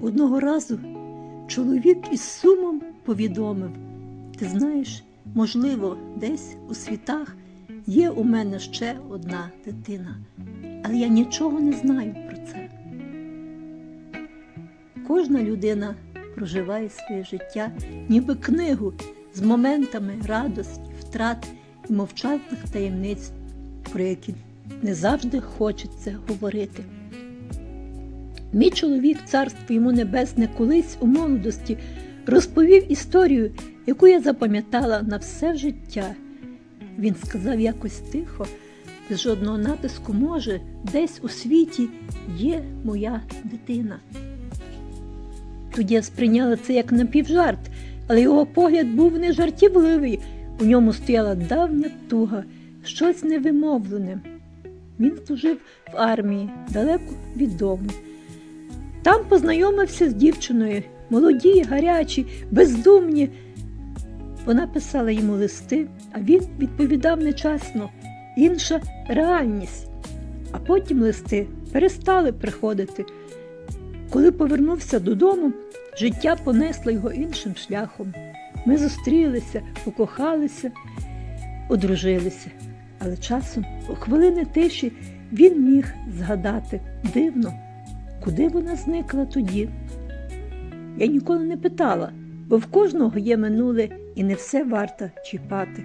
Одного разу чоловік із сумом повідомив: Ти знаєш, можливо, десь у світах є у мене ще одна дитина, але я нічого не знаю про це. Кожна людина проживає своє життя, ніби книгу з моментами радості, втрат і мовчазних таємниць, про які не завжди хочеться говорити. Мій чоловік, царство йому небесне, колись у молодості розповів історію, яку я запам'ятала на все життя. Він сказав якось тихо, без жодного натиску, може, десь у світі є моя дитина. Тоді я сприйняла це як напівжарт, але його погляд був не жартівливий, у ньому стояла давня туга, щось невимовлене. Він служив в армії, далеко від дому. Там познайомився з дівчиною, молоді, гарячі, бездумні. Вона писала йому листи, а він відповідав нечасно, інша реальність. А потім листи перестали приходити. Коли повернувся додому, життя понесло його іншим шляхом. Ми зустрілися, покохалися, одружилися. Але часом, у хвилини тиші, він міг згадати дивно, куди вона зникла тоді. Я ніколи не питала, бо в кожного є минуле і не все варто чіпати.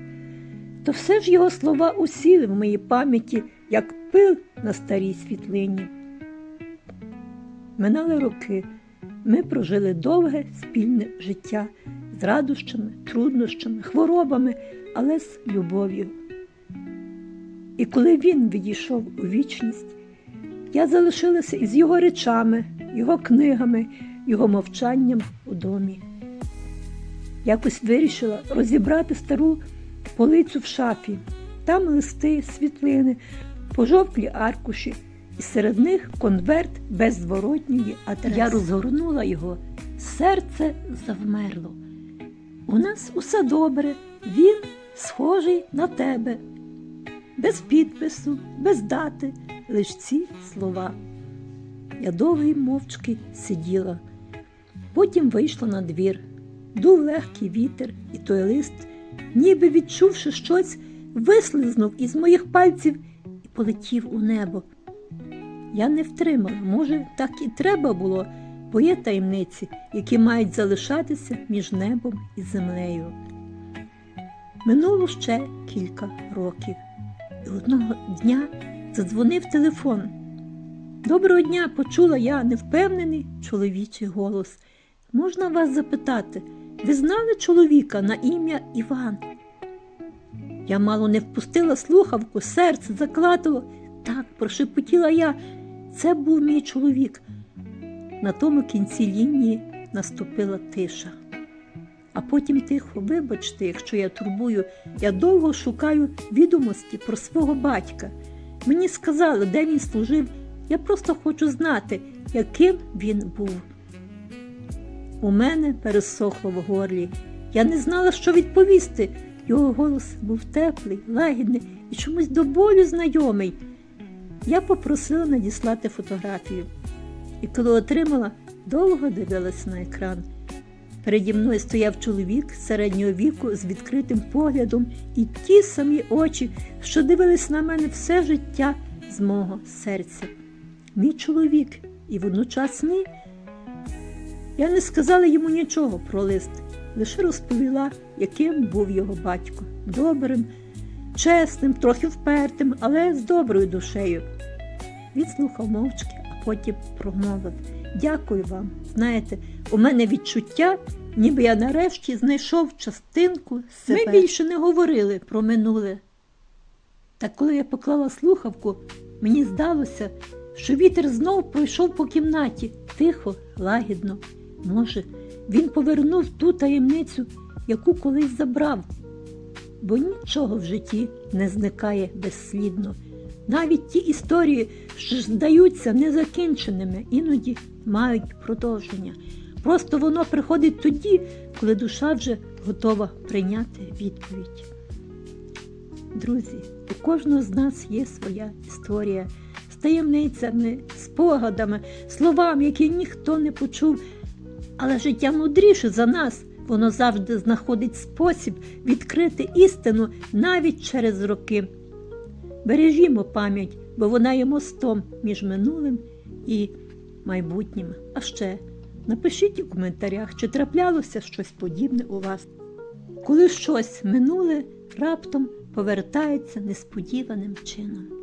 То все ж його слова усіли в моїй пам'яті, як пил на старій світлині. Минали роки, ми прожили довге спільне життя з радощами, труднощами, хворобами, але з любов'ю. І коли він відійшов у вічність, я залишилася із його речами, його книгами, його мовчанням у домі. Якось вирішила розібрати стару полицю в шафі. Там листи, світлини, пожовклі аркуші, і серед них конверт без зворотньої адреси. Я розгорнула його, серце завмерло. У нас усе добре, він схожий на тебе. Без підпису, без дати, лиш ці слова. Я довго й мовчки сиділа. Потім вийшла на двір. Дув легкий вітер, і той лист, ніби відчувши щось, вислизнув із моїх пальців і полетів у небо. Я не втримала, може, так і треба було, бо є таємниці, які мають залишатися між небом і землею. Минуло ще кілька років, і одного дня задзвонив телефон. Доброго дня почула я невпевнений чоловічий голос. Можна вас запитати, ви знали чоловіка на ім'я Іван? Я мало не впустила слухавку, серце заклатило. Так, прошепотіла я. Це був мій чоловік. На тому кінці лінії наступила тиша. А потім тихо, вибачте, якщо я турбую, я довго шукаю відомості про свого батька. Мені сказали, де він служив. Я просто хочу знати, яким він був. У мене пересохло в горлі. Я не знала, що відповісти. Його голос був теплий, лагідний і чомусь до болю знайомий. Я попросила надіслати фотографію. І коли отримала, довго дивилася на екран. Переді мною стояв чоловік середнього віку з відкритим поглядом і ті самі очі, що дивились на мене все життя з мого серця. Мій чоловік і водночас мій. Я не сказала йому нічого про лист, лише розповіла, яким був його батько добрим, чесним, трохи впертим, але з доброю душею. Він слухав мовчки, а потім промовив Дякую вам. Знаєте, у мене відчуття, ніби я нарешті знайшов частинку себе. Ми більше не говорили про минуле. Та коли я поклала слухавку, мені здалося, що вітер знов пройшов по кімнаті тихо, лагідно. Може, він повернув ту таємницю, яку колись забрав, бо нічого в житті не зникає безслідно. Навіть ті історії, що здаються незакінченими, іноді мають продовження. Просто воно приходить тоді, коли душа вже готова прийняти відповідь. Друзі, у кожного з нас є своя історія з таємницями, спогадами, словами, які ніхто не почув. Але життя мудріше за нас. Воно завжди знаходить спосіб відкрити істину навіть через роки. Бережімо пам'ять, бо вона є мостом між минулим і майбутнім. А ще напишіть у коментарях, чи траплялося щось подібне у вас, коли щось минуле раптом повертається несподіваним чином.